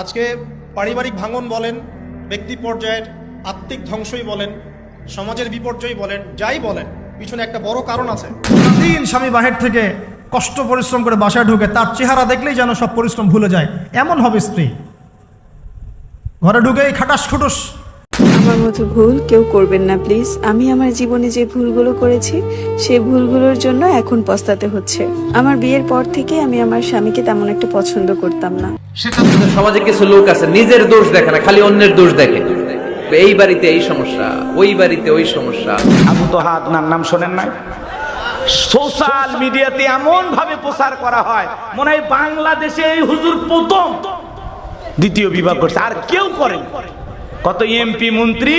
আজকে পারিবারিক ভাঙন বলেন, ব্যক্তি পর্যায়ের আত্মিক ধ্বংসই বলেন, সমাজের বিপর্যয় বলেন, যাই বলেন, পিছনে একটা বড় কারণ আছে। দিন স্বামী বাহির থেকে কষ্ট, পরিশ্রম করে বাসায় ঢুকে তার চেহারা দেখলেই যেন সব পরিশ্রম ভুলে যায়। এমন হবে স্ত্রী। ঘরে ঢুকেই খাটাস খুটুস। আমার মতো ভুল কেউ করবেন না প্লিজ। আমি আমার জীবনে যে ভুলগুলো করেছি সে ভুলগুলোর জন্য এখন পস্তাতে হচ্ছে। আমার বিয়ের পর থেকে আমি আমার স্বামীকে তেমন একটা পছন্দ করতাম না। সমাজে কিছু লোক আছে নিজের দোষ দেখে না খালি অন্যের দোষ দেখে। এই বাড়িতে এই সমস্যা ওই বাড়িতে ওই সমস্যা। আবু তো হাত নাম নাম শোনেন নাই? সোশ্যাল মিডিয়াতে এমন ভাবে প্রচার করা হয় মনে হয় বাংলাদেশে এই হুজুর প্রথম। দ্বিতীয় বিভাগ করছে আর কেউ করে কত এমপি মন্ত্রী?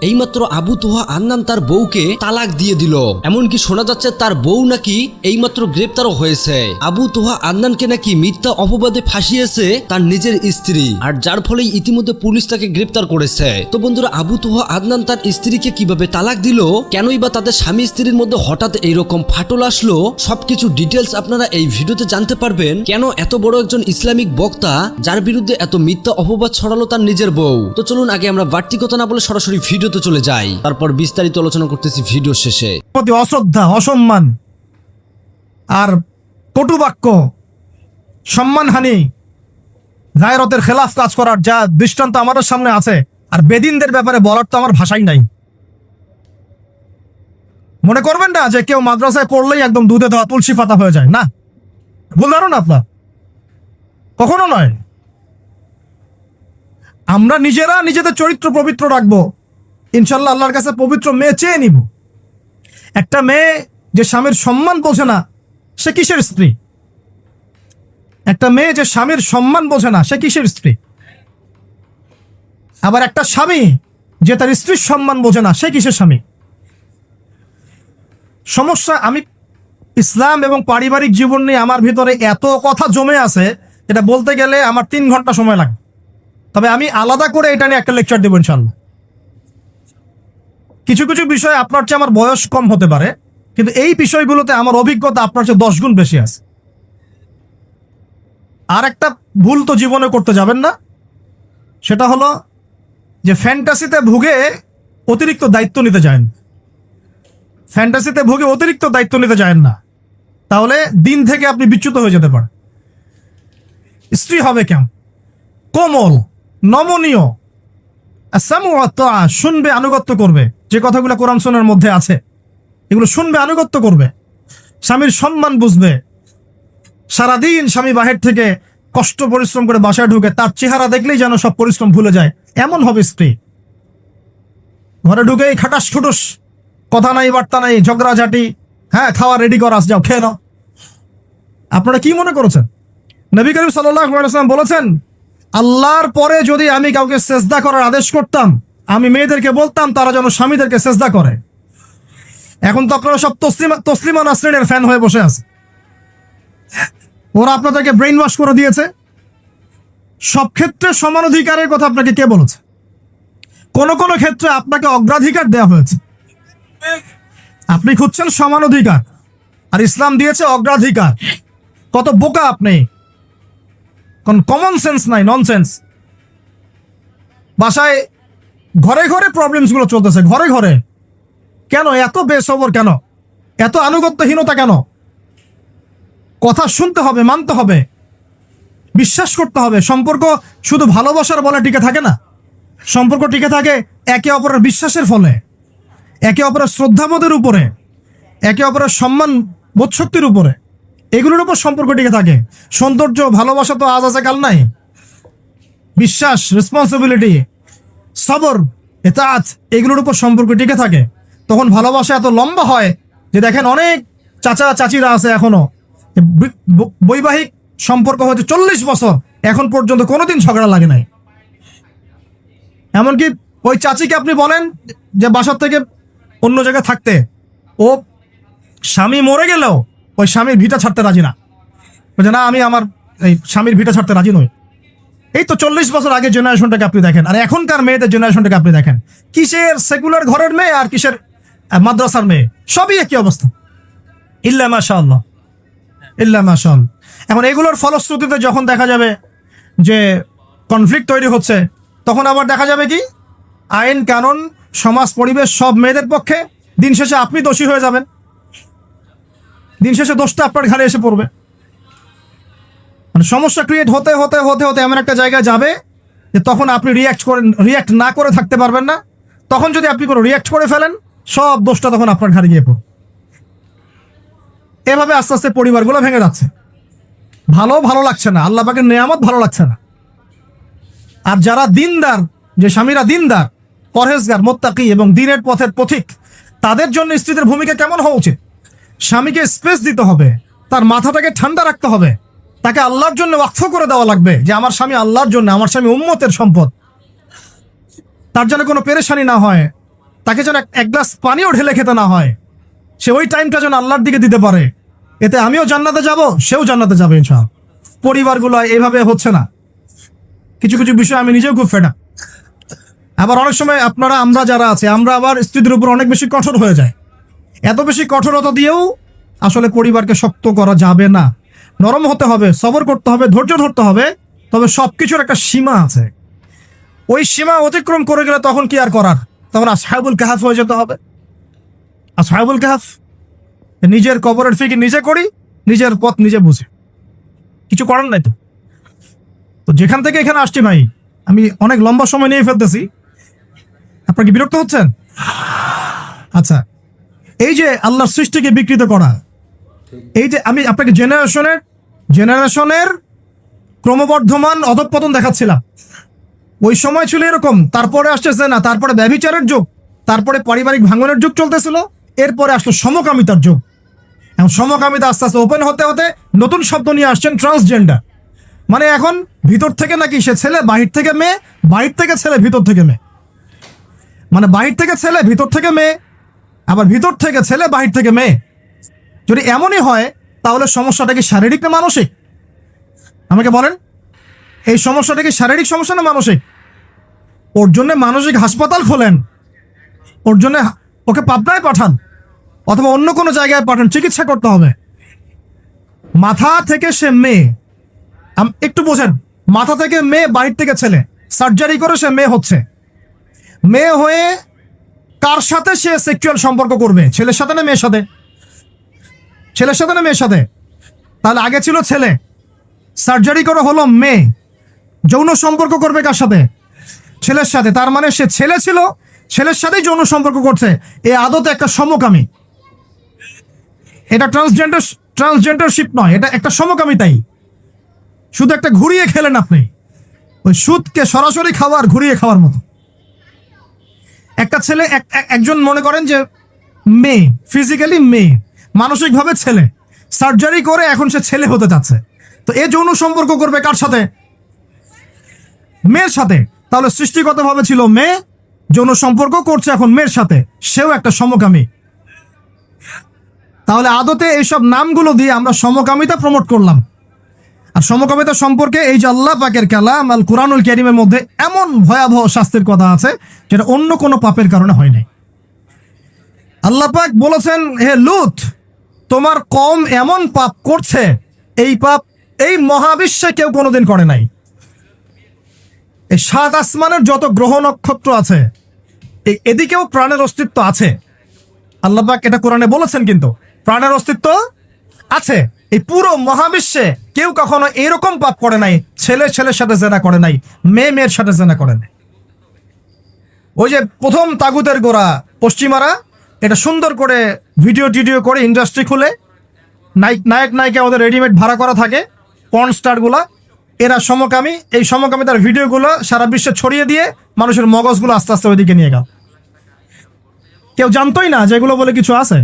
এইমাত্র আবু তোহা আন্নান তার বউকে তালাক দিয়ে দিল। এমনকি শোনা যাচ্ছে তার বউ নাকি এইমাত্র গ্রেপ্তারও হয়েছে। আবু তোহা আন্নানকে নাকি মিথ্যা অপবাদে ফাঁসিয়েছে তার নিজের স্ত্রী। আর যার ফলে ইতিমধ্যে পুলিশ তাকে গ্রেপ্তার করেছে। তো বন্ধুরা, আবু তোহা আদনান তার স্ত্রীকে কীভাবে তালাক দিল? কেনই বা তাদের স্বামী স্ত্রীর মধ্যে হঠাৎ এইরকম ফাটল আসলো? সবকিছু ডিটেলস আপনারা এই ভিডিওতে জানতে পারবেন। কেন এত বড় একজন ইসলামিক বক্তা, যার বিরুদ্ধে এত মিথ্যা অপবাদ ছড়ালো তার নিজের বউ? তো চলুন, আগে আমরা বাড়তি কথা না বলে সরাসরি ভিডিওতে চলে যাই। তারপর বিস্তারিত আলোচনা করতেছি ভিডিও শেষে। প্রতি অশ্রদ্ধা, অসম্মান আর কটু বাক্য, সম্মানহানি গায়রতের খেলাফ কাজ করার যা দৃষ্টান্ত আমাদের সামনে আছে আর বেদিনদের ব্যাপারে বলার তো আমার ভাষাই নাই। মনে করবেন না যে কেউ মাদ্রাসায় পড়লেই একদম দুধে দেওয়া তুলসী পাতা হয়ে যায়, না? ভুল ধারণা আপনার? কখনো নয়। আমরা নিজেরা নিজেদের চরিত্র পবিত্র রাখব। ইনশাল্লাহ আল্লাহর কাছে পবিত্র মেয়ে চেয়ে নিব। একটা মেয়ে যে স্বামীর সম্মান বোঝে না, সে কিসের স্ত্রী? একটা মেয়ে যে স্বামীর সম্মান বোঝে না, সে কিসের স্ত্রী? আবার একটা স্বামী যে তার স্ত্রীর সম্মান বোঝে না, সে কিসের স্বামী? সমস্যা, আমি ইসলাম এবং পারিবারিক জীবন নিয়ে আমার ভিতরে এত কথা জমে আছে এটা বলতে গেলে আমার তিন ঘণ্টা সময় লাগবে। তবে আমি আলাদা করে এটা নিয়ে একটা লেকচার দেবো ইনশাল্লাহ কিছু কিছু বিষয় আপনার চেয়ে আমার বয়স কম হতে পারে, কিন্তু এই বিষয়গুলোতে আমার অভিজ্ঞতা আপনার চেয়ে দশ গুণ বেশি আছে। আর একটা ভুল তো জীবনে করতে যাবেন না, সেটা হলো যে ফ্যান্টাসিতে ভুগে অতিরিক্ত দায়িত্ব নিতে যায় না ফ্যান্টাসিতে ভুগে অতিরিক্ত দায়িত্ব নিতে যায় না। তাহলে দিন থেকে আপনি বিচ্যুত হয়ে যেতে পারেন। স্ত্রী হবে কেমন? কোমল। নমনীয়। শুনবে, আনুগত্য করবে। যে কথাগুলো কোরআন সোনার মধ্যে আছে, এগুলো শুনবে, আনুগত্য করবে। স্বামীর সম্মান বুঝবে। সারাদিন স্বামী বাহির থেকে কষ্ট, পরিশ্রম করে বাসায় ঢুকে তার চেহারা দেখলেই যেন সব পরিশ্রম ভুলে যায়। এমন হবে স্ত্রী। ঘরে ঢুকেই খাটাস খুটুস। কথা নাই, বার্তা নাই, ঝগড়াঝাটি। হ্যাঁ খাওয়া রেডি করাস যাও, খেয়ে নাও। আপনারা কি মনে করেছেন? নবী করিম সাল্লাম বলেছেন আল্লাহর পরে যদি আমি কাউকে সেজদা করার আদেশ করতাম, আমি মেয়েদেরকে বলতাম, তারা যেন স্বামীদেরকে সেজদা করে। এখন তো আপনারা সব তসলিমা তসলিমা নাসরিনের ফ্যান হয়ে বসে আছে। ওরা আপনাদেরকে ব্রেইন ওয়াশ করে দিয়েছে। সব ক্ষেত্রে সমান অধিকারের কথা আপনাকে কে বলেছে? কোন কোন ক্ষেত্রে আপনাকে অগ্রাধিকার দেওয়া হয়েছে। আপনি খুঁজছেন সমান অধিকার। আর ইসলাম দিয়েছে অগ্রাধিকার। কত বোকা আপনি। কোন কমন সেন্স নাই ননসেন্স বাসায় ঘরে ঘরে প্রবলেমসগুলো চলতেছে, ঘরে ঘরে। কেন? এত বেসবর কেন? এত আনুগত্যহীনতা কেন? কথা শুনতে হবে, মানতে হবে। বিশ্বাস করতে হবে। সম্পর্ক শুধু ভালোবাসার বলে টিকে থাকে না। সম্পর্ক টিকে থাকে একে অপরের বিশ্বাসের ফলে, একে অপরের শ্রদ্ধাবোধের উপরে, একে অপরের সম্মান বোধশক্তির উপরে। এগুলোর উপর সম্পর্ক টিকে থাকে। সৌন্দর্য, ভালোবাসা তো আজ আছে, কাল নাই। বিশ্বাস রেসপন্সিবিলিটি সবর, এতাত, এগুলোর উপর সম্পর্ক টিকে থাকে। তখন ভালোবাসা এত লম্বা হয় যে দেখেন অনেক চাচা, চাচিরা আছে এখনও। বৈবাহিক সম্পর্ক হয়তো চল্লিশ বছর। এখন পর্যন্ত কোনোদিন ঝগড়া লাগে নাই। এমনকি ওই চাচিকে আপনি বলেন যে বাসার থেকে অন্য জায়গায় থাকতে, ও স্বামী মরে গেলেও ওই স্বামীর ভিটা ছাড়তে রাজি না। বলছে, না, আমি আমার এই স্বামীর ভিটা ছাড়তে রাজি নই। এই তো চল্লিশ বছর আগে জেনারেশনটাকে আপনি দেখেন, আর এখনকার মেয়েদের জেনারেশনটাকে আপনি দেখেন। কিসের সেকুলার ঘরের মেয়ে আর কিসের মাদ্রাসার মেয়ে? সবই একই অবস্থা। ইল্লা মাশা আল্লাহ ইল্লা মাশা আল্লাহ। এখন এগুলোর ফলশ্রুতিতে যখন দেখা যাবে যে কনফ্লিক্ট তৈরি হচ্ছে, তখন আবার দেখা যাবে কি? আইন, কানুন, সমাজ, পরিবেশ সব মেয়েদের পক্ষে দিন শেষে আপনি দোষী হয়ে যাবেন। দিন শেষে দোষটা আপনার ঘাড়ে এসে পড়বে। মানে সমস্যা ক্রিয়েট হতে হতে হতে হতে এমন একটা জায়গায় যাবে যে তখন আপনি রিয়াক্ট করেন রিয়াক্ট না করে থাকতে পারবেন না। তখন যদি আপনি কোনো রিয়াক্ট করে ফেলেন, সব দোষটা তখন আপনার ঘাড়ে গিয়ে পড়বে। এভাবে আস্তে আস্তে পরিবারগুলো ভেঙে যাচ্ছে। ভালো ভালো লাগছে না। আল্লাহ পাকের নেয়ামত ভালো লাগছে না। আর যারা দিনদার, যে স্বামীরা দিনদার, পরহেজগার, মোত্তাকি এবং দিনের পথের পথিক, তাদের জন্য স্ত্রীদের ভূমিকা কেমন হওয়া উচিত? স্বামীকে স্পেস দিতে হবে। তার মাথাটাকে ঠান্ডা রাখতে হবে। তাকে আল্লাহর জন্য ওয়াকফ করে দেওয়া লাগবে যে, আমার স্বামী আল্লাহর জন্য, আমার স্বামী উম্মতের সম্পদ। তার যেন কোনো পেরেশানি না হয়, তাকে যেন এক- গ্লাস পানিও ঢেলে খেতে না হয়। সে ওই টাইমটা যেন আল্লাহর দিকে দিতে পারে। এতে আমিও জান্নাতে যাব, সেও জান্নাতে যাবে ইনশাল পরিবারগুলো এইভাবে হচ্ছে না। কিছু কিছু বিষয় আমি নিজেও খুব ফেডা আবার অনেক সময় আপনারা, আমরা যারা আছে, আমরা আবার স্ত্রীদের উপর অনেক বেশি কঠোর হয়ে যায় এত বেশি কঠোরতা দিয়েও আসলে পরিবারকে শক্ত করা যাবে না। নরম হতে হবে, সবর করতে হবে, ধৈর্য ধরতে হবে, তবে সব কিছুর একটা সীমা আছে। ওই সীমা অতিক্রম করে গেলে তখন কি আর করার? তখন আসহাবুল কাহাফ হয়ে যেতে হবে। আসহাবুল কাহাফ, নিজের কবরের ফিকির নিজে করি, নিজের পথ নিজে বুঝে। কিছু করার নাই তো। তো যেখান থেকে এখানে আসছি ভাই, আমি অনেক লম্বা সময় নিয়ে ফেলতেছি। আপনার কি বিরক্ত হচ্ছেন? আচ্ছা এই যে আল্লাহর সৃষ্টিকে বিকৃত করা, এই যে আমি আপনাকে জেনারেশনের জেনারেশনের ক্রমবর্ধমান অধঃপতন দেখাচ্ছিলাম। ওই সময় ছিল এরকম, তারপরে আসতেছে না, তারপরে ব্যভিচারের যুগ, তারপরে পারিবারিক ভাঙনের যুগ চলতেছিল, এরপরে আসলো সমকামিতার যুগ। এখন সমকামিতা আস্তে আস্তে ওপেন হতে হতে নতুন শব্দ নিয়ে আসছেন ট্রান্সজেন্ডার মানে এখন ভিতর থেকে নাকি সে ছেলে, বাহির থেকে মেয়ে, বাহির থেকে ছেলে, ভিতর থেকে মেয়ে। মানে বাহির থেকে ছেলে, ভিতর থেকে মেয়ে আবার ভিতর থেকে ছেলে, বাহির থেকে মেয়ে। যদি এমনই হয়, তাহলে সমস্যাটা কি শারীরিক না মানসিক? আমাকে বলেন। এই সমস্যাটা কি শারীরিক সমস্যা না মানসিক? ওর জন্য মানসিক হাসপাতাল খোলেন। ওর জন্য ওকে পাবনায় পাঠান। অথবা অন্য কোনো জায়গায় পাঠান। চিকিৎসা করতে হবে। মাথা থেকে সে মেয়ে একটু বোঝেন। মাথা থেকে মেয়ে, বাহির থেকে ছেলে। সার্জারি করে সে মেয়ে হচ্ছে। মেয়ে হয়ে কার সাথে সে সেক্সুয়াল সম্পর্ক করবে? ছেলের সাথে না মেয়ের সাথে? ছেলের সাথে না মেয়ের সাথে? তাহলে আগে ছিল ছেলে। সার্জারি করে হলো মেয়ে। যৌন সম্পর্ক করবে কার সাথে? ছেলের সাথে। তার মানে সে ছেলে ছিল, ছেলের সাথেই যৌন সম্পর্ক করছে। এ আদতে একটা সমকামী। এটা ট্রান্সজেন্ডার ট্রান্সজেন্ডারশিপ নয়, এটা একটা সমকামিতাই শুধু একটা ঘুরিয়ে খেলেন আপনি। ওই সুদকে সরাসরি খাওয়ার, ঘুরিয়ে খাওয়ার মতো। একটা ছেলে, এক- এক- একজন মনে করেন যে মেয়ে ফিজিক্যালি মেয়ে, মানসিকভাবে ছেলে। সার্জারি করে এখন সে ছেলে হতে চাচ্ছে তো এ যৌন সম্পর্ক করবে কার সাথে? মেয়ের সাথে। তাহলে সৃষ্টিগতভাবে ছিল মেয়ে, যৌন সম্পর্ক করছে এখন মেয়ের সাথে। সেও একটা সমকামী। তাহলে আদতে এইসব নামগুলো দিয়ে আমরা সমকামিতা প্রমোট করলাম। আর সমকামিতা সম্পর্কে এই যে আল্লাহ পাকের কালাম আল কোরআনুল ক্যারিমের মধ্যে এমন ভয়াবহ শাস্তির কথা আছে যেটা অন্য কোনো পাপের কারণে হয় নাই। আল্লাহ পাক বলেছেন, হে লুত, তোমার কম এমন পাপ করছে, এই পাপ এই মহাবিশ্বে কেউ কোনোদিন করে নাই। এই সাত আসমানের যত গ্রহ নক্ষত্র আছে এ- এদিকেও প্রাণের অস্তিত্ব আছে। আল্লাহ পাক এটা কোরআনে বলেছেন কিন্তু, প্রাণের অস্তিত্ব আছে। এই পুরো মহাবিশ্বে কেউ কখনো এরকম পাপ করে নাই, ছেলে ছেলের সাথে জেনা করে নাই, মেয়ে মেয়ের সাথে জেনা করে নাই। ওই যে প্রথম তাগুতের গোড়া পশ্চিমারা, এটা সুন্দর করে ভিডিও টিডিও করে ইন্ডাস্ট্রি খুলে, নায়ক নায়ক নায়িকা ওদের রেডিমেড ভাড়া করা থাকে পর্ন স্টারগুলা এরা সমকামী, এই সমকামিতার ভিডিওগুলো সারা বিশ্বে ছড়িয়ে দিয়ে মানুষের মগজগুলো আস্তে আস্তে ওইদিকে নিয়ে গেল। কেউ জানতোই না যেগুলো বলে কিছু আছে?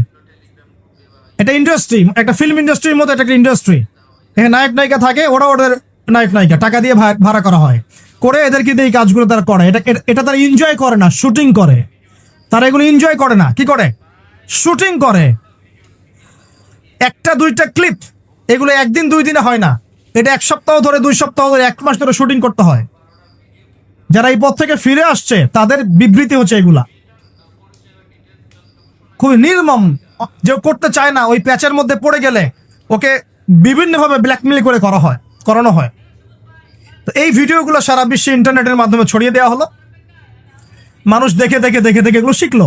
এটা ইন্ডাস্ট্রি একটা ফিল্ম ইন্ডাস্ট্রির মতো একটা ইন্ডাস্ট্রি এখানে নায়ক নায়িকা থাকে, ওরা ওদের নায়ক নায়িকা, টাকা দিয়ে ভাড়া করা হয়। করে এদেরকে দিয়ে এই কাজগুলো তারা করে। এটা- এটা তারা এনজয় করে না শুটিং করে। তারা এগুলো এনজয় করে না। কি করে? শুটিং করে। একটা, দুইটা ক্লিপ এগুলো একদিন, দুই দিনে হয় না। এটা এক সপ্তাহ ধরে, দুই সপ্তাহ ধরে, এক মাস ধরে শুটিং করতে হয়। যারা এই পথ থেকে ফিরে আসছে, তাদের বিবৃতি হচ্ছে এগুলা। খুবই নির্মম যে করতে চায় না, ওই প্যাচের মধ্যে পড়ে গেলে ওকে বিভিন্নভাবে ব্ল্যাকমেল করে করা হয়, করানো হয়। তো এই ভিডিওগুলো সারা বিশ্বে ইন্টারনেটের মাধ্যমে ছড়িয়ে দেওয়া হলো। মানুষ দেখে দেখে দেখে দেখে এগুলো শিখলো।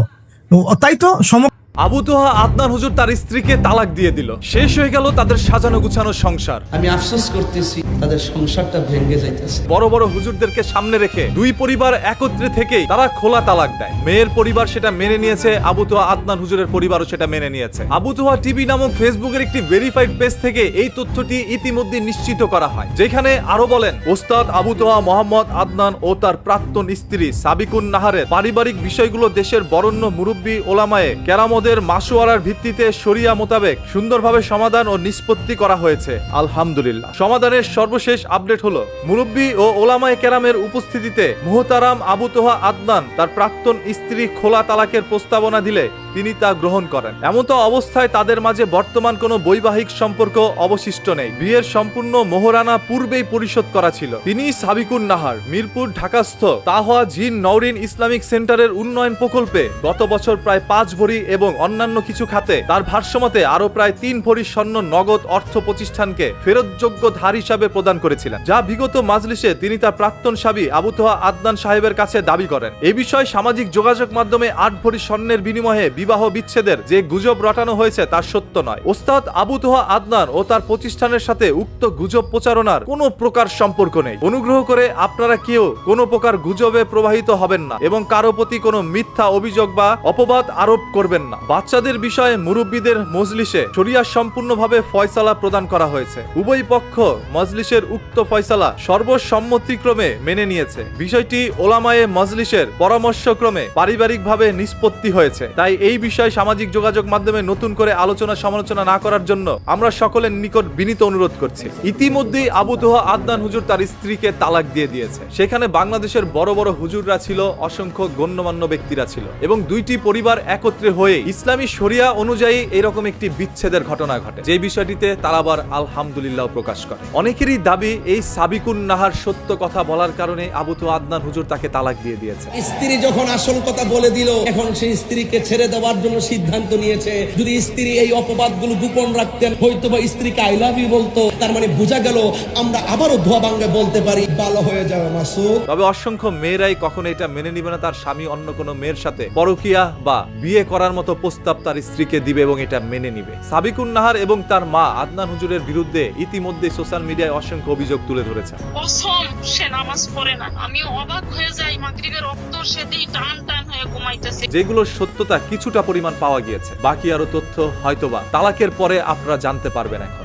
তাই তো সম আবু তোহা আদনান হুজুর তার স্ত্রীকে তালাক দিয়ে দিল। শেষ হয়ে গেল তাদের সাজানো গুছানো সংসার। আমি আফসোস করতেছি তাদের সংসারটা ভেঙে যাইতেছে। বড় বড় হুজুরদেরকে সামনে রেখে দুই পরিবার একত্রে থেকেই তারা খোলা তালাক দেয়। মেয়ের পরিবার সেটা মেনে নিয়েছে আবু তোহা আদনান হুজুরের পরিবারও সেটা মেনে নিয়েছে। আবু তোহা টিভি নামক ফেসবুকের একটি ভেরিফাইড পেজ থেকে এই তথ্যটি ইতিমধ্যে নিশ্চিত করা হয় যেখানে আরও বলেন ওস্তাদ আবু তোহা মোহাম্মদ আদনান ও তার প্রাক্তন স্ত্রী সাবিকুন নাহারের পারিবারিক বিষয়গুলো দেশের বরণ্য মুরব্বী ওলামায়ে কেরামদের মাসোয়ারার ভিত্তিতে শরিয়া মোতাবেক সুন্দরভাবে সমাধান ও নিষ্পত্তি করা হয়েছে। আলহামদুলিল্লাহ। সমাধানের সর্বশেষ আপডেট হলো, মুরব্বী ও ওলামায় কেরামের উপস্থিতিতে মুহতারাম আবু তোহা আদনান তার প্রাক্তন স্ত্রী খোলা তালাকের প্রস্তাবনা দিলে তিনি তা গ্রহণ করেন। এমতো অবস্থায় তাদের মাঝে বর্তমান কোনো বৈবাহিক সম্পর্ক অবশিষ্ট নেই। বিয়ের সম্পূর্ণ মোহরানা পূর্বেই পরিশোধ করা ছিল। তিনি সাবিকুন নাহার, মিরপুর ঢাকাস্থ তাহা জিন নওরিন ইসলামিক সেন্টারের উন্নয়ন প্রকল্পে গত বছর প্রায় পাঁচ ভরি এবং অন্যান্য কিছু খাতে তার ভাষ্যমতে আরও প্রায় তিন ভরি স্বর্ণ নগদ অর্থ প্রতিষ্ঠানকে ফেরতযোগ্য ধার হিসাবে প্রদান করেছিলেন। যা বিগত মাজলিসে তিনি তার প্রাক্তন সাবি আবু তোহা আদনান সাহেবের কাছে দাবি করেন। এ বিষয়ে সামাজিক যোগাযোগ মাধ্যমে আট ভরি স্বর্ণের বিনিময়ে বিবাহ বিচ্ছেদের যে গুজব রটানো হয়েছে তা সত্য নয়। ওস্তাদ আবু তোহা আদনান ও তার প্রতিষ্ঠানের সাথে উক্ত গুজব প্রচারণার কোনো প্রকার সম্পর্ক নেই। অনুগ্রহ করে আপনারা কেউ কোনো প্রকার গুজবে প্রবাহিত হবেন না এবং কারও প্রতি কোনো মিথ্যা অভিযোগ বা অপবাদ আরোপ করবেন না। বাচ্চাদের বিষয়ে মুরব্বীদের মজলিসে শরিয়া সম্পূর্ণভাবে ফয়সালা প্রদান করা হয়েছে। উভয় পক্ষ মজলিসের উক্ত ফয়সালা সর্বসম্মতিক্রমে মেনে নিয়েছে। বিষয়টি ওলামায়ে মজলিসের পরামর্শক্রমে পারিবারিকভাবে নিষ্পত্তি হয়েছে। তাই এই বিষয়ে সামাজিক যোগাযোগ মাধ্যমে নতুন করে আলোচনা সমালোচনা না করার জন্য আমরা সকলের নিকট বিনীত অনুরোধ করছি। ইতিমধ্যেই আবু তোহা আদনান হুজুর তার স্ত্রীকে তালাক দিয়ে দিয়েছে। সেখানে বাংলাদেশের বড় বড় হুজুররা ছিল, অসংখ্য গণ্যমান্য ব্যক্তিরা ছিল এবং দুইটি পরিবার একত্রে হয়ে ইসলামী শরিয়া অনুযায়ী এরকম একটি বিচ্ছেদের ঘটনা ঘটে। যে বিষয়টিতে তারা আবার আলহামদুলিল্লাহ প্রকাশ করে। অনেকেরই দাবি, এই সাবিকুন নাহার সত্য কথা বলার কারণে আবু তো আদনান হুজুর তাকে তালাক দিয়ে দিয়েছে। স্ত্রী যখন আসল কথা বলে দিল, এখন সেই স্ত্রীকে ছেড়ে দেওয়ার জন্য সিদ্ধান্ত নিয়েছে। যদি স্ত্রী এই অপবাদগুলো গোপন রাখতেন হয়তো বা স্ত্রীকে আই লাভ ইউ বলতো। তার মানে বোঝা গেল আমরা আবারও ধোয়া ভাঙ্গে বলতে পারি ভালো হয়ে যাবে মাসুদ। তবে অসংখ্য মেয়েরাই কখনো এটা মেনে নিবে না তার স্বামী অন্য কোনো মেয়ের সাথে। পরকিয়া বা বিয়ে করার মতো প্রস্তাব তার স্ত্রীকে দিবে এবং এটা মেনে নিবে। সাবিকুন নাহার এবং তার মা আদনান হুজুরের বিরুদ্ধে ইতিমধ্যে সোশ্যাল মিডিয়ায় অসংখ্য অভিযোগ তুলে ধরেছে। কসম সে নামাজ পড়ে না। আমি অবাক হয়ে যাই মাগরিবের রক্ত সে টান টান হয়ে ঘুমাইতেছে। যেগুলোর সত্যতা কিছুটা পরিমাণ পাওয়া গিয়েছে। বাকি আরও তথ্য হয়তোবা তালাকের পরে আপনারা জানতে পারবেন এখন।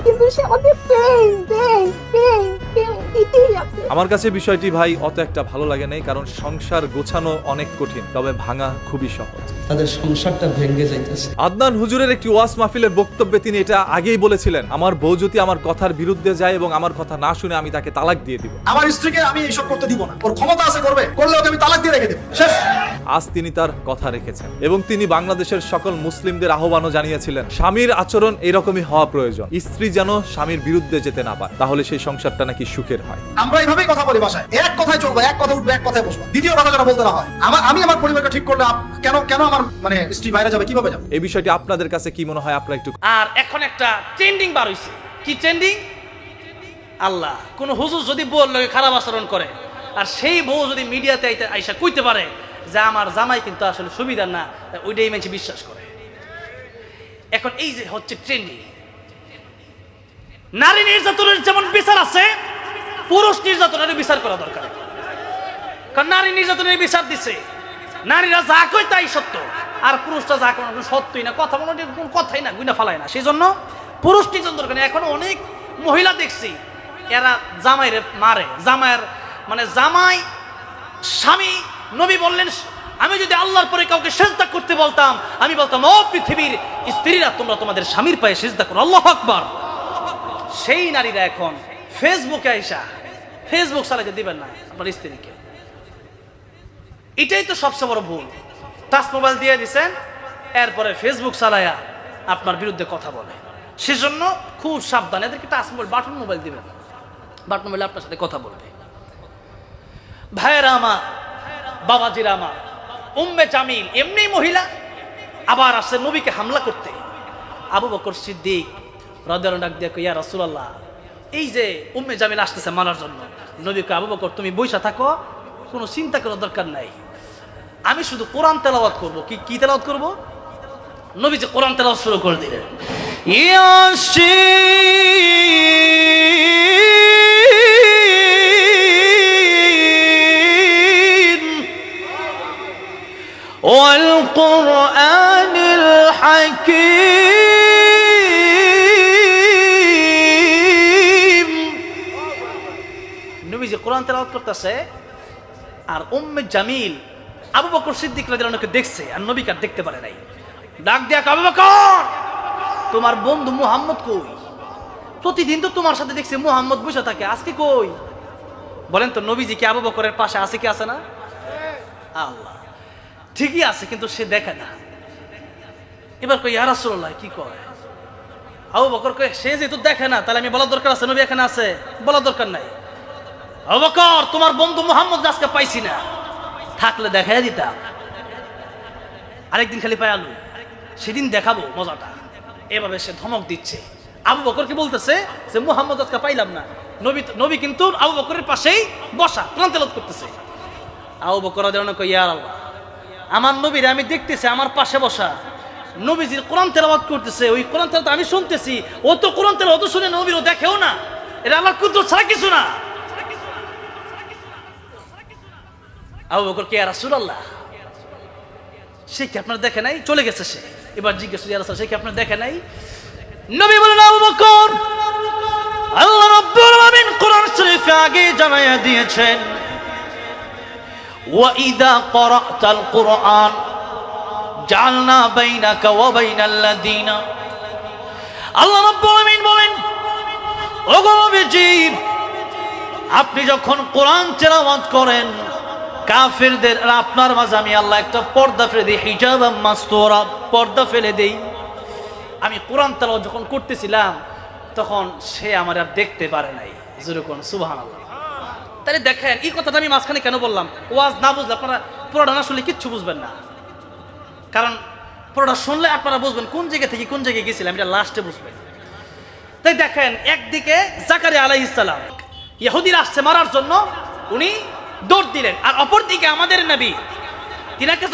আমার কাছে বিষয়টি ভাই অত একটা ভালো লাগে নাই কারণ সংসার গোছানো অনেক কঠিন তবে ভাঙা খুবই সহজ। তাদের সংসারটা ভেঙে যাইতেছে। আদনান হুজুরের একটি ওয়াস মাহফিলের বক্তব্যে তিনি এটা আগেই বলেছিলেন আমার বউ যদি আমার কথার বিরুদ্ধে যায় এবং আমার কথা না শুনে আমি তাকে তালাক দিয়ে দিব। আমার স্ত্রীকে আমি এইসব করতে দিব না। ওর ক্ষমতা আছে করবে করলে ওকে আমি তালাক দিয়ে রেখে দেব। শেষ। আজ তিনি তার কথা রেখেছেন এবং তিনি বাংলাদেশের সকল মুসলিমদের আহ্বানও জানিয়েছিলেন স্বামীর আচরণ এরকমই হওয়া প্রয়োজন। স্ত্রী যেন স্বামীর বিরুদ্ধে যেতে না পারে তাহলে সেই সংসারটা নাকি সুখের হয়? আমরা এইভাবেই কথা বলি বাসায়। এক কথায় চলবো এক কথা উঠবে এক কথায় বসবো। দ্বিতীয় কথা যেন বলতে না হয়। আমার আমি আমার পরিবারকে ঠিক করলে কেন কেন আমার মানে স্ত্রী বাইরে যাবে কীভাবে যাবে? এই বিষয়টি আপনাদের কাছে কি মনে হয়? আপনারা একটু আর এখন একটা ট্রেন্ডিং বার হইছে। কি ট্রেন্ডিং আল্লাহ কোন হুজুর যদি বউর লগে খারাপ আচরণ করে আর সেই বউ যদি মিডিয়াতে আইতে আইসা কইতে পারে যে আমার জামাই কিন্তু আসলে সুবিধার না ওইটাই মানুষ বিশ্বাস করে। এখন এই যে হচ্ছে ট্রেন্ডিং নারী নির্যাতনের যেমন বিচার আছে পুরুষ নির্যাতনের বিচার করা দরকার। কারণ নারী নির্যাতনের বিচার দিছে। নারীরা যা কয় তাই সত্য। আর পুরুষরা যা কোনো সত্যই না। কথা বলো কোনো কথাই না গুইনা ফালায় না। সেই জন্য পুরুষ নির্যাতন দরকার। এখন অনেক মহিলা দেখছি, এরা জামাইরে মারে। জামাইয়ের মানে জামাই স্বামী, নবী বললেন, আমি যদি আল্লাহর পরে কাউকে সেজদা করতে বলতাম, আমি বলতাম, ও পৃথিবীর স্ত্রীরা, তোমরা তোমাদের স্বামীর পায়ে সেজদা করো। আল্লাহ আকবার। সেই নারীরা এখন ফেসবুকে আইসা ফেসবুক চালাতে দিবেন না আপনার স্ত্রীকে। এটাই তো সবচেয়ে বড় ভুল। টাচ মোবাইল দিয়ে দিছেন, এরপরে ফেসবুক চালায়া আপনার বিরুদ্ধে কথা বলে। সেজন্য খুব সাবধান এদেরকে টাচ মোবাইল বাটন মোবাইল দিবেন। বাটন মোবাইল আপনার সাথে কথা বলবে। ভাইয়েরা আমার, বাবাজিরা আমার, উম্মে জামিল, এমনি মহিলা, আবার আসছে নবীকে হামলা করতে। আবু বকর সিদ্দিক রাদিয়াল্লাহু ডাক দিয়ে ইয়া রাসূলুল্লাহ এই যে উম্মে জামিল আসতেছে মানার জন্য নবী কয়, আবু বকর তুমি বইসা থাকো কোনো চিন্তা করার দরকার নাই আমি শুধু কোরআন তেলাওয়াত করব কি কি তেলাওয়াত করব নবী যে কোরআন তেলাওয়াত শুরু করে দিলেন ইয়াসিন والقرآن الحكيم কোরআন তেলাওয়াত করতেছে, আর উম্মে জামিল আবু বকর সিদ্দিক রাদিয়াল্লাহু দেখছে, আর নবী কার দেখতে পারে নাই। ডাক দিয়া আবু বকর, তোমার বন্ধু মুহাম্মদ কই? প্রতিদিন তো তোমার সাথে দেখছি মুহাম্মদ বসে থাকে, আজকে কই? বলেন তো, নবীজি কি আবু বকরের পাশে আছে কি আছে না? আল্লাহ, ঠিকই আছে, কিন্তু সে দেখে না। এবার কই ইয়া রাসূলুল্লাহ কি কয়? আবু বকর কয়, সে যেহেতু দেখে না, তাহলে আমি বলার দরকার আছে, নবী এখানে আছে, বলার দরকার নাই। আবু বকর তোমার বন্ধু মোহাম্মদ আজকে পাইছি না, থাকলে দেখাই দিতাম আরেকদিন খালি পাই আলু। সেদিন দেখাবো মজাটা। এভাবে সে ধমক দিচ্ছে। আবু বকর কি বলতেছে? যে মুহাম্মদ আজকে পাইলাম না। নবী নবী কিন্তু আবু বকরের পাশেই বসা কোরআন তেলাওয়াত করতেছে। আবু বকর রাদিয়াল্লাহু আনহু ইয়া আল্লাহ, আমার নবীর আমি দেখতেছি, আমার পাশে বসা। নবীজির কোরআন তেলাওয়াত করতেছে, ওই কোরআন তেলাওয়াত আমি শুনতেছি। ও তো কোরআন তেলাওয়াত শুনে নবীর ও দেখেও না। এটা আল্লাহর কুদরত ছাড়া কিছু না। আবু বকর কে রাসূলুল্লাহ সে কি আপনার দেখে নাই চলে গেছে সে এবার জিজ্ঞেস ইয়া রাসূল সে কি আপনার দেখে নাই নবী বলেন আবু বকর আল্লাহ রাব্বুল আলামিন কোরআন শরীফে আগে জানাইয়া দিয়েছেন وإذا قرأت القرآن جعلنا بينك وبين الذين আল্লাহ রাব্বুল আলামিন বলেন ওগো নবীজি আপনি যখন কোরআন তেলাওয়াত করেন কাফেরদের, আর আপনার মাঝে আমি আল্লাহ একটা পর্দা ফেলে দিই, হিজাব মাস্তোরা পর্দা ফেলে দেই। আমি কোরআন তেলাওয়াত যখন করতেছিলাম, তখন সে আমার আর দেখতে পারে নাই। যেরকম সুবহানাল্লাহ। তাহলে দেখেন, এই কথাটা আমি মাঝখানে কেন বললাম? ওয়াজ না বুঝলে আপনারা পুরোটা না শুনলে কিচ্ছু বুঝবেন না। কারণ পুরোটা শুনলে আপনারা বুঝবেন কোন জায়গা থেকে কোন জায়গায় গেছিলাম, এটা লাস্টে বুঝবেন। তাই দেখেন, একদিকে জাকারি আলাইহিস সালাম, ইহুদিরা আসছে মারার জন্য, উনি দৌড় দিলেন। আর অপরদিকে আমাদের নবী, তিনাকে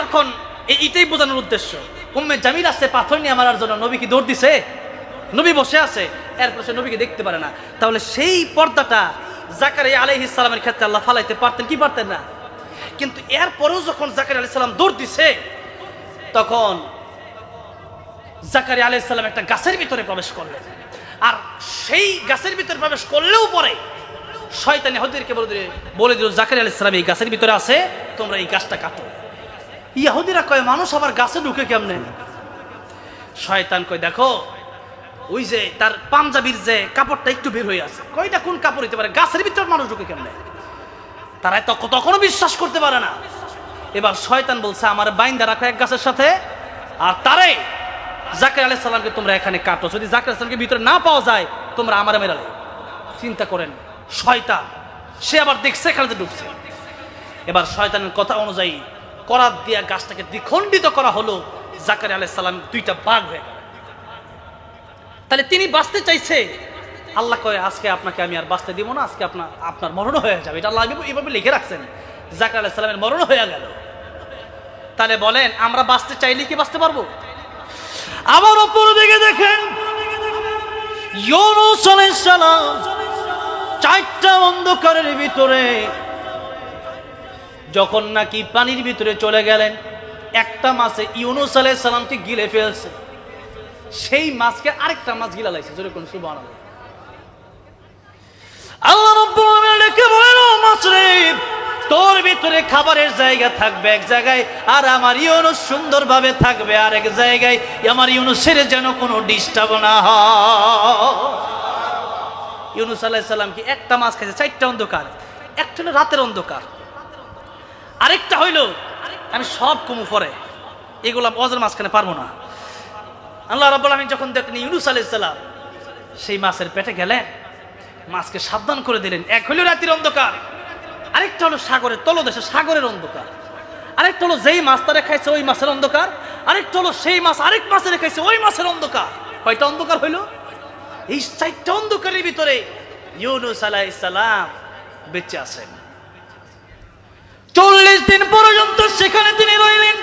এই- এটাই বোঝানোর উদ্দেশ্য, উম্মে জামিল আসছে, পাথর নিয়ে মারার জন্য নবী কি দৌড় দিছে? নবী বসে আছে, এরপর সে নবীকে দেখতে পারে না। তাহলে সেই পর্দাটা জাকারি আলাইহিস সালামের ক্ষেত্রে আল্লাহ ফালাইতে পারতেন, কি পারতেন না? কিন্তু এরপরেও যখন জাকারি আলাইহিস সালাম দৌড় দিছে, তখন জাকারি আলাইহিস সালাম একটা গাছের ভিতরে প্রবেশ করলেন। আর সেই গাছের ভিতরে প্রবেশ করলেও পরে শয়তানি হদিরকে বলে দিল বলে দিল, জাকারি আলাইহিস সালাম, এই গাছের ভিতরে আছে, তোমরা এই গাছটা কাটো। ইয়াহুদিরা কয়, মানুষ আবার গাছে ঢুকে কেমনে? শয়তান কয়, দেখো, ওই যে তার পাঞ্জাবির যে কাপড়টা একটু বের হয়ে আছে, কয়টা কোন কাপড় হইতে পারে? গাছের ভিতর মানুষ ঢুকে কেমনে? তারা তখন তখনও বিশ্বাস করতে পারে না। এবার শয়তান বলছে, আমার বাইন্দা রাখো এক গাছের সাথে, আর তারে জাকির আলাইহিস সালামকে তোমরা এখানে কাটো। যদি জাকির আলাইহিস সালামকে ভিতরে না পাওয়া যায়, তোমরা আমার মেরালে চিন্তা করেন শয়তান। সে আবার দেখছে, এখানে ঢুকছে। এবার শয়তানের কথা অনুযায়ী করাত দিয়া গাছটাকে দ্বিখণ্ডিত করা হলো জাকারি আলাইহিস সালাম দুইটা বাঘ হয়ে গেল। তাহলে তিনি বাঁচতে চাইছে? আল্লাহ কয়ে, আজকে আপনাকে আমি আর বাঁচতে দিব না, আজকে আপনার আপনার মরণ হয়ে যাবে। এটা আল্লাহ এভাবে- লিখে রাখছেন। জাকার আলাহ সালামের মরণ হয়ে গেল। তাহলে বলেন, আমরা বাঁচতে চাইলে কি বাঁচতে পারব? আবার অপর দিকে দেখেন, ইউনুস সালাম চারটা অন্ধকারের ভিতরে যখন নাকি পানির ভিতরে চলে গেলেন, একটা মাছে ইউনুস আলাইহিস সালামকে গিলে ফেলছে। সেই মাছকে আরেকটা মাছ গিলা লাইছে জোরে কোন সুবহানাল্লাহ। আল্লাহ রাব্বুল বলেন মাছ রে, তোর ভিতরে খাবারের জায়গা থাকবে এক জায়গায়, আর আমার ইউনুস সুন্দরভাবে থাকবে আর এক জায়গায়। আমার ইউনুসের যেন কোনো ডিস্টার্ব না হয়। ইউনুস আলাইহিস সালাম কি একটা মাছ খাইছে, চারটা অন্ধকার, একটা হলো রাতের অন্ধকার, আরেকটা হইল, আমি সব কমু পরে, এগুলো অজের মাঝখানে পারব না। আল্লাহ রাব্বুল আলামিন যখন দেখলেন ইউনুস আলাইসাল্লাম সেই মাছের পেটে গেলেন, মাছকে সাবধান করে দিলেন। এক হলো রাতের অন্ধকার, আরেকটা হলো সাগরের তলদেশে, সাগরের অন্ধকার। আরেকটা হলো যেই মাছ তারা খাইছে ওই মাছের অন্ধকার, আরেকটা হলো সেই মাছ আরেক মাছের খাইছে ওই মাছের অন্ধকার। কয়টা অন্ধকার হইল? এই চারটা অন্ধকারের ভিতরে ইউনুস আলাইসালাম বেঁচে আছেন। চল্লিশ দিন পর্যন্ত সেখানে তিনি রইলেন।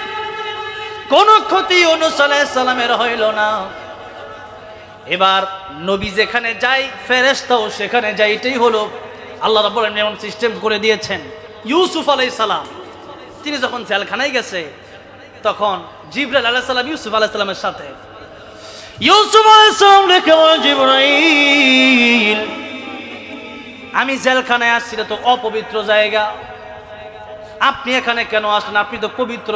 কোন ক্ষতি ইউনুস আলাইসালামের হইল না। এবার নবী যেখানে যাই ফেরেস্তাও সেখানে যাই এটাই হলো আল্লাহ আলামিন এমন সিস্টেম করে দিয়েছেন। ইউসুফ সালাম, তিনি যখন জেলখানায় গেছে, তখন জিব্রাইল আলাইহিস সালাম ইউসুফ আলাইহিস সালামের সাথে ইউসুফ আলাইহিস সালাম রেখে বলেন, জিব্রাইল, আমি জেলখানায় আসছি তো অপবিত্র জায়গা। আপনি এখানে কেন আসলেন? আপনি তো পবিত্র।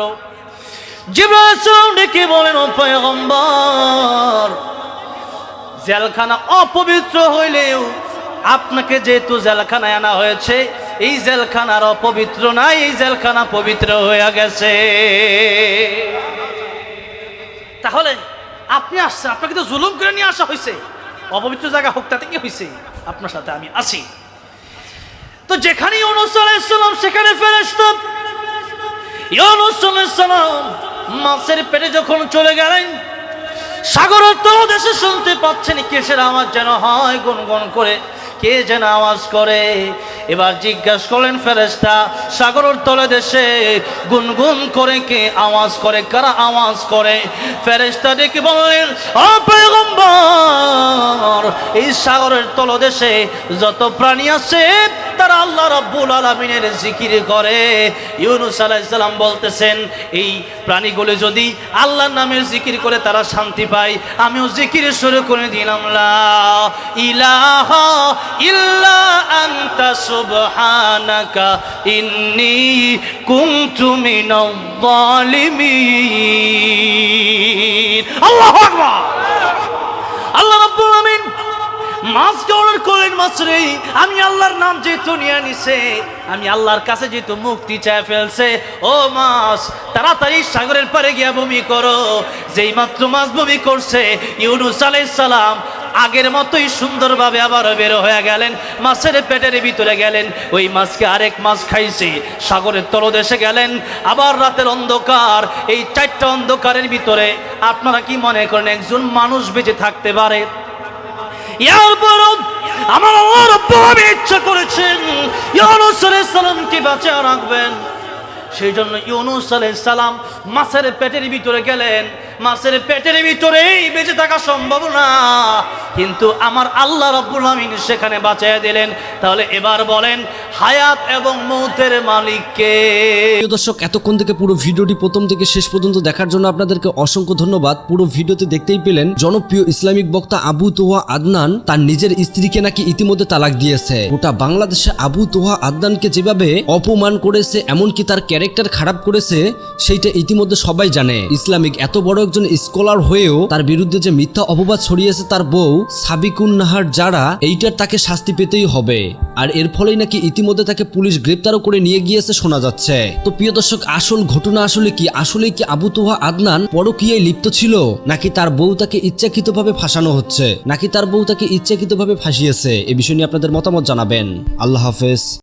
জিব্রাইল আলাইহিস সালাম ডেকে বলেন, ও পয়গম্বর, জেলখানা অপবিত্র হইলেও আপনাকে যেহেতু জেলখানায় আনা হয়েছে, এই জেলখানার অপবিত্র নাই, এই জেলখানা পবিত্র হয়ে গেছে। তাহলে আপনি আসছেন, আপনাকে তো জুলুম করে নিয়ে আসা হয়েছে। অপবিত্র জায়গা হোক, তাতে কি হয়েছে? আপনার সাথে আমি আছি। তো যেখানেই আলাইহিসসালাম সেখানে ফেরেস্তাম ইউনুস মাছের পেটে যখন চলে গেলেন সাগরের তলদেশে শুনতে পাচ্ছেন কিসের আওয়াজ যেন হয় গুনগুন করে, কে যেন আওয়াজ করে। এবার জিজ্ঞাসা করলেন ফেরেস্তা সাগরের তলে দেশে গুনগুন করে কে আওয়াজ করে, কারা আওয়াজ করে? ফেরেস্তা ডেকে বললেন এই সাগরের তলদেশে যত প্রাণী আছে তারা আল্লাহ রাব্বুল আলামিনের জিকির করে। ইউনুস আলাইহিস সালাম বলতেছেন, এই প্রাণীগুলো যদি আল্লাহর নামের জিকির করে তারা শান্তি পায়, আমিও জিকির শুরু করে দিলাম। ইলাহা আল্লাহ রাব্বুল আলামিন মাছকে অর্ডার করলেন মাছ আমি আল্লাহর নাম যেহেতু নিয়ে নিছে, আমি আল্লাহর কাছে যেহেতু মুক্তি চায় ফেলছে, ও মাছ তাড়াতাড়ি সাগরের পারে গিয়া বমি করো। যেই মাত্র মাছ বমি করছে, ইউনুস আলাইহিস সালাম আগের মতোই সুন্দরভাবে আবার বের হয়ে গেলেন, মাছের পেটের ভিতরে গেলেন, ওই মাছকে আরেক মাছ খাইছে, সাগরের তলদেশে গেলেন, আবার রাতের অন্ধকার, এই চারটা অন্ধকারের ভিতরে আপনারা কি মনে করেন একজন মানুষ বেঁচে থাকতে পারে? এরপরও আমার আল্লাহ রব্বুল ইচ্ছা করেছেন ইউনুস আলাইহিস সালামকে বাঁচিয়ে রাখবেন। সেই জন্য ইউনুস আলাইহিস সালাম মাছের পেটের ভিতরে গেলেন। মাছের পেটের ভিতরেই বেঁচে থাকা সম্ভব না। কিন্তু আমার আল্লাহ রব্বুল আমিন সেখানে বাঁচিয়ে দিলেন। তাহলে এবার বলেন, হায়াত এবং মৌতের মালিককে। দর্শক, এতক্ষণ থেকে পুরো ভিডিওটি প্রথম থেকে শেষ পর্যন্ত দেখার জন্য আপনাদেরকে অসংখ্য ধন্যবাদ। পুরো ভিডিওতে দেখতেই পেলেন, জনপ্রিয় ইসলামিক বক্তা আবু তোহা আদনান তার নিজের স্ত্রীকে নাকি ইতিমধ্যে তালাক দিয়েছে। গোটা বাংলাদেশে আবু তোহা আদনানকে যেভাবে অপমান করেছে, এমনকি তার ক্যারেক্টার খারাপ করেছে, সেইটা ইতিমধ্যে সবাই জানে। ইসলামিক এত বড় একজন স্কলার হয়েও তার বিরুদ্ধে যে মিথ্যা অপবাদ ছড়িয়েছে তার বউ সাবিকুন নাহার যারা এইটার তাকে শাস্তি পেতেই হবে। আর এর ফলেই নাকি ইতিমধ্যে তাকে পুলিশ গ্রেপ্তারও করে নিয়ে গিয়েছে শোনা যাচ্ছে। তো প্রিয় দর্শক, আসল ঘটনা আসলে কি? আসলে কি আবু তোহা আদনান পরকীয়ায় লিপ্ত ছিল? নাকি তার বউ তাকে ইচ্ছাকৃতভাবে ফাঁসানো হচ্ছে? নাকি তার বউ তাকে ইচ্ছাকৃতভাবে ফাঁসিয়েছে? এ বিষয় নিয়ে আপনাদের মতামত জানাবেন। আল্লাহ হাফেজ।